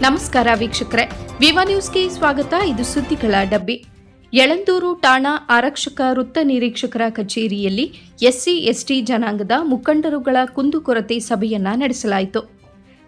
ನಮಸ್ಕಾರ ವೀಕ್ಷಕರೇ. ವಿವಾ ನ್ಯೂಸ್ಗೆ ಸ್ವಾಗತ. ಇದು ಸುದ್ದಿಗಳ ಡಬ್ಬಿ. ಯಳಂದೂರು ಠಾಣಾ ಆರಕ್ಷಕ ವೃತ್ತ ನಿರೀಕ್ಷಕರ ಕಚೇರಿಯಲ್ಲಿ ಎಸ್ಸಿ, ಎಸ್ಟಿ ಜನಾಂಗದ ಮುಖಂಡರುಗಳ ಕುಂದುಕೊರತೆ ಸಭೆಯನ್ನ ನಡೆಸಲಾಯಿತು.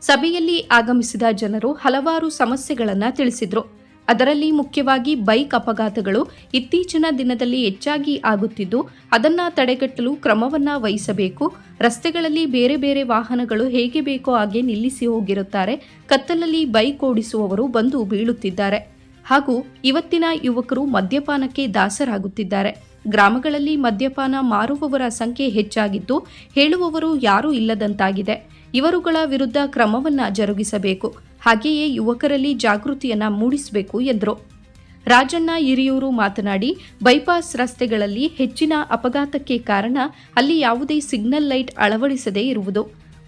ಸಭೆಯಲ್ಲಿ ಆಗಮಿಸಿದ ಜನರು ಹಲವಾರು ಸಮಸ್ಯೆಗಳನ್ನು ತಿಳಿಸಿದ್ರು. ಅದರಲ್ಲಿ ಮುಖ್ಯವಾಗಿ ಬೈಕ್ ಅಪಘಾತಗಳು ಇತ್ತೀಚಿನ ದಿನದಲ್ಲಿ ಹೆಚ್ಚಾಗಿ ಆಗುತ್ತಿದ್ದು, ಅದನ್ನ ತಡೆಗಟ್ಟಲು ಕ್ರಮವನ್ನ ವಹಿಸಬೇಕು. ರಸ್ತೆಗಳಲ್ಲಿ ಬೇರೆ ಬೇರೆ ವಾಹನಗಳು ಹೇಗೆ ಬೇಕೋ ಹಾಗೆ ನಿಲ್ಲಿಸಿ ಹೋಗಿರುತ್ತಾರೆ. ಕತ್ತಲಲ್ಲಿ ಬೈಕ್ ಓಡಿಸುವವರು ಬಂದು ಬೀಳುತ್ತಿದ್ದಾರೆ. ಹಾಗೂ ಇವತ್ತಿನ ಯುವಕರು ಮದ್ಯಪಾನಕ್ಕೆ ದಾಸರಾಗುತ್ತಿದ್ದಾರೆ. ಗ್ರಾಮಗಳಲ್ಲಿ ಮದ್ಯಪಾನ ಮಾರುವವರ ಸಂಖ್ಯೆ ಹೆಚ್ಚಾಗಿದ್ದು, ಹೇಳುವವರು ಯಾರೂ ಇಲ್ಲದಂತಾಗಿದೆ. ಇವರುಗಳ ವಿರುದ್ಧ ಕ್ರಮವನ್ನ ಜರುಗಿಸಬೇಕು. ಹಾಗೆಯೇ ಯುವಕರಲ್ಲಿ ಜಾಗೃತಿಯನ್ನ ಮೂಡಿಸಬೇಕು ಎಂದರು. ರಾಜಣ್ಣ ಹಿರಿಯೂರು ಮಾತನಾಡಿ, ಬೈಪಾಸ್ ರಸ್ತೆಗಳಲ್ಲಿ ಹೆಚ್ಚಿನ ಅಪಘಾತಕ್ಕೆ ಕಾರಣ ಅಲ್ಲಿ ಯಾವುದೇ ಸಿಗ್ನಲ್ ಲೈಟ್ ಅಳವಡಿಸದೇ ಇರುವುದು.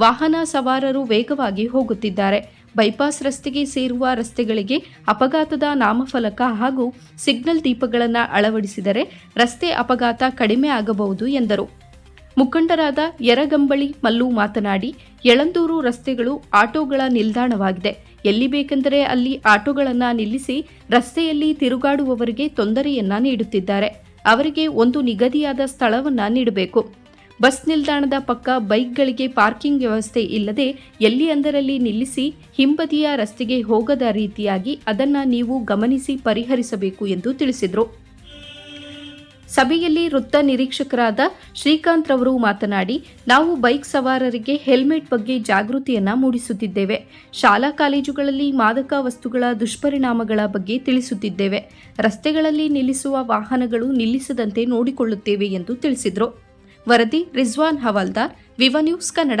ವಾಹನ ಸವಾರರು ವೇಗವಾಗಿ ಹೋಗುತ್ತಿದ್ದಾರೆ. ಬೈಪಾಸ್ ರಸ್ತೆಗೆ ಸೇರುವ ರಸ್ತೆಗಳಿಗೆ ಅಪಘಾತದ ನಾಮಫಲಕ ಹಾಗೂ ಸಿಗ್ನಲ್ ದೀಪಗಳನ್ನು ಅಳವಡಿಸಿದರೆ ರಸ್ತೆ ಅಪಘಾತ ಕಡಿಮೆ ಆಗಬಹುದು ಎಂದರು. ಮುಖಂಡರಾದ ಯರಗಂಬಳಿ ಮಲ್ಲು ಮಾತನಾಡಿ, ಯಳಂದೂರು ರಸ್ತೆಗಳು ಆಟೋಗಳ ನಿಲ್ದಾಣವಾಗಿದೆ. ಎಲ್ಲಿ ಬೇಕೆಂದರೆ ಅಲ್ಲಿ ಆಟೋಗಳನ್ನು ನಿಲ್ಲಿಸಿ ರಸ್ತೆಯಲ್ಲಿ ತಿರುಗಾಡುವವರಿಗೆ ತೊಂದರೆಯನ್ನ ನೀಡುತ್ತಿದ್ದಾರೆ. ಅವರಿಗೆ ಒಂದು ನಿಗದಿಯಾದ ಸ್ಥಳವನ್ನ ನೀಡಬೇಕು. ಬಸ್ ನಿಲ್ದಾಣದ ಪಕ್ಕ ಬೈಕ್ಗಳಿಗೆ ಪಾರ್ಕಿಂಗ್ ವ್ಯವಸ್ಥೆ ಇಲ್ಲದೆ ಎಲ್ಲಿ ಅಂದರಲ್ಲಿ ನಿಲ್ಲಿಸಿ ಹಿಂಬದಿಯ ರಸ್ತೆಗೆ ಹೋಗದ ರೀತಿಯಾಗಿ ಅದನ್ನ ನೀವು ಗಮನಿಸಿ ಪರಿಹರಿಸಬೇಕು ಎಂದು ತಿಳಿಸಿದರು. ಸಭೆಯಲ್ಲಿ ವೃತ್ತ ನಿರೀಕ್ಷಕರಾದ ಶ್ರೀಕಾಂತ್ ರವರು ಮಾತನಾಡಿ, ನಾವು ಬೈಕ್ ಸವಾರರಿಗೆ ಹೆಲ್ಮೆಟ್ ಬಗ್ಗೆ ಜಾಗೃತಿಯನ್ನ ಮೂಡಿಸುತ್ತಿದ್ದೇವೆ. ಶಾಲಾ ಕಾಲೇಜುಗಳಲ್ಲಿ ಮಾದಕ ವಸ್ತುಗಳ ದುಷ್ಪರಿಣಾಮಗಳ ಬಗ್ಗೆ ತಿಳಿಸುತ್ತಿದ್ದೇವೆ. ರಸ್ತೆಗಳಲ್ಲಿ ನಿಲ್ಲಿಸುವ ವಾಹನಗಳು ನಿಲ್ಲಿಸದಂತೆ ನೋಡಿಕೊಳ್ಳುತ್ತೇವೆ ಎಂದು ತಿಳಿಸಿದರು. ವರದಿ ರಿಜ್ವಾನ್ ಹವಾಲ್ದಾರ್, ವಿವ ನ್ಯೂಸ್ ಕನ್ನಡ.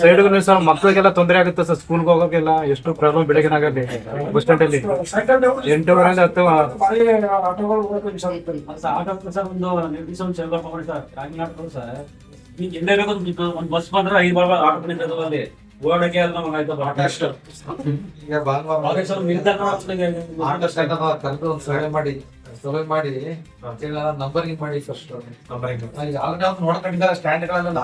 ಸೈಡ್ ಸರ್ ಮಕ್ಳಿಗೆಲ್ಲ ತೊಂದರೆ ಆಗುತ್ತೆ ಸರ್ ಸ್ಕೂಲ್ಗೆ ಹೋಗೋಕೆಲ್ಲ ಎಷ್ಟು ಪ್ರಾಬ್ಲಮ್ ಬೆಳಗ್ಗೆ ಆಗಲಿ ಬಸ್ ಸ್ಟ್ಯಾಂಡ್ ಅಲ್ಲಿ. ಎಂಟೂವರೆಯಿಂದ ಹತ್ತು ಒಂದು ಬಸ್ ಬಂದ್ರೆ ಐದು ಬಾಳ ಆಟೋ ನಿಂತದ ಅಲ್ಲಿ. ಓಡಕ್ಕೆ ಅಲ್ಲ ನಮ್ಗೆ ಆಯ್ತದ ಆಟೋ ಅಷ್ಟು ಈಗ ಭಾನುವಾರ ಅವಾಗ ಸ್ವಲ್ಪ ನಿಲ್ದಾಣ ಆಟೋ ಸ್ಟ್ಯಾಂಡ್ ಕರೆದು ಒಂದು ಸಹಾಯ ಮಾಡಿ. ಸರ್ವೆ ಮಾಡಿ ನಂಬರಿಂಗ್ ಮಾಡಿ ಫಸ್ಟ್ ಈಗ ಆಲ್ರೆಡಿ ಅವ್ರು ಸ್ಟ್ಯಾಂಡ್ ಸ್ಟ್ಯಾಂಡ್ಗಳೆಲ್ಲ